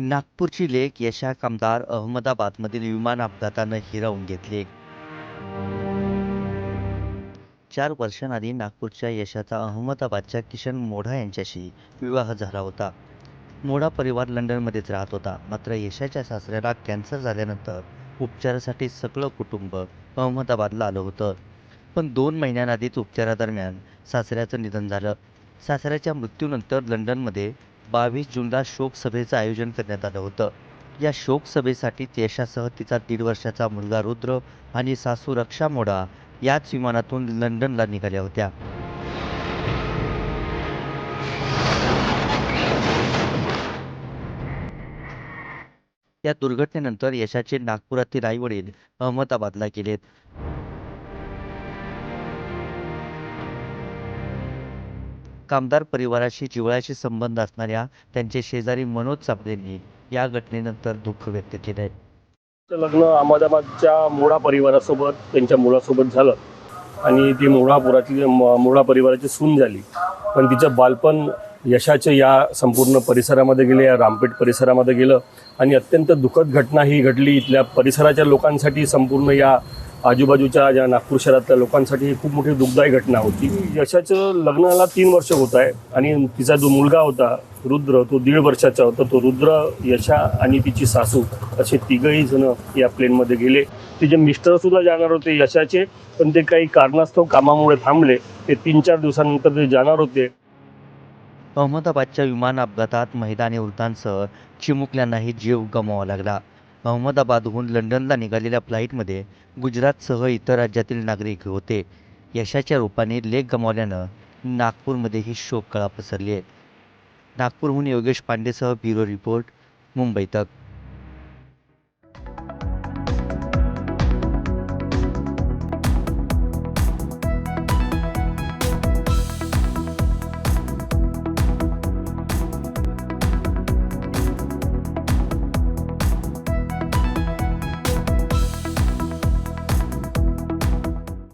नागपूरची लेक यशा कामदार अहमदाबादमधील विमान अपघातानं हिरावून घेतली. चार वर्षांआधी नागपूरच्या यशाचा अहमदाबादच्या किशन मोढा यांच्याशी विवाह झाला होता. मोढा परिवार लंडनमध्येच राहत होता. मात्र यशाच्या सासऱ्याला कॅन्सर झाल्यानंतर उपचारासाठी सगळं कुटुंब अहमदाबादला आलं होतं. पण दोन महिन्यांआधीच उपचारादरम्यान सासऱ्याचं निधन झालं. सासऱ्याच्या मृत्यूनंतर लंडनमध्ये बावीस जूनला शोकसभेचं आयोजन करण्यात आलं होतं. या शोकसभेसाठी यशासह तिचा दीड वर्षाचा मुलगा रुद्र आणि सासू रक्षा मोडा याच विमानातून लंडनला निघाल्या होत्या. या दुर्घटनेनंतर यशाचे नागपुरातील आई वडील अहमदाबादला गेलेत. कामदार परिवाराशी जिव्हाळ्याशी संबंध असणाऱ्या त्यांचे शेजारी मनोज चापदेंनी या घटनेनंतर दुःख व्यक्त केलं आहे लग्न अहमदाबादच्या मोडा परिवारासोबत त्यांच्या मुलासोबत झालं. आणि ती मोडापुरातली म- मोडा परिवाराची सून झाली. पण तिचं बालपण यशाचे या संपूर्ण परिसरामध्ये गेले या रामपेठ परिसरामध्ये गेलं. आणि अत्यंत दुःखद घटना ही घडली. इथल्या परिसराच्या लोकांसाठी संपूर्ण या आजूबाजूच्या ज्या नागपूर शहरातल्या लोकांसाठी ही खूप मोठी दुःखदायी घटना होती. यशाचं लग्नाला तीन वर्ष होत आहे आणि तिचा जो मुलगा होता रुद्र तो दीड वर्षाचा होता. तो रुद्र यशा आणि तिची सासू असे तिघही जण या प्लेनमध्ये गेले. तिचे मिस्टर सुद्धा जाणार होते यशाचे पण ते काही कारणास्तव कामामुळे थांबले. ते तीन चार दिवसानंतर ते जाणार होते. अहमदाबादच्या विमान अपघातात महिला आणि वृद्धांसह चिमुकल्यांनाही जीव गमवावा लागला. अहमदाबादहून लंडनला निघालेल्या फ्लाईटमध्ये गुजरातसह इतर राज्यातील नागरिक होते. यशाच्या रूपाने लेख गमावल्यानं नागपूरमध्येही शोककळा पसरली आहे. नागपूरहून योगेश पांडेसह ब्युरो रिपोर्ट मुंबई तक.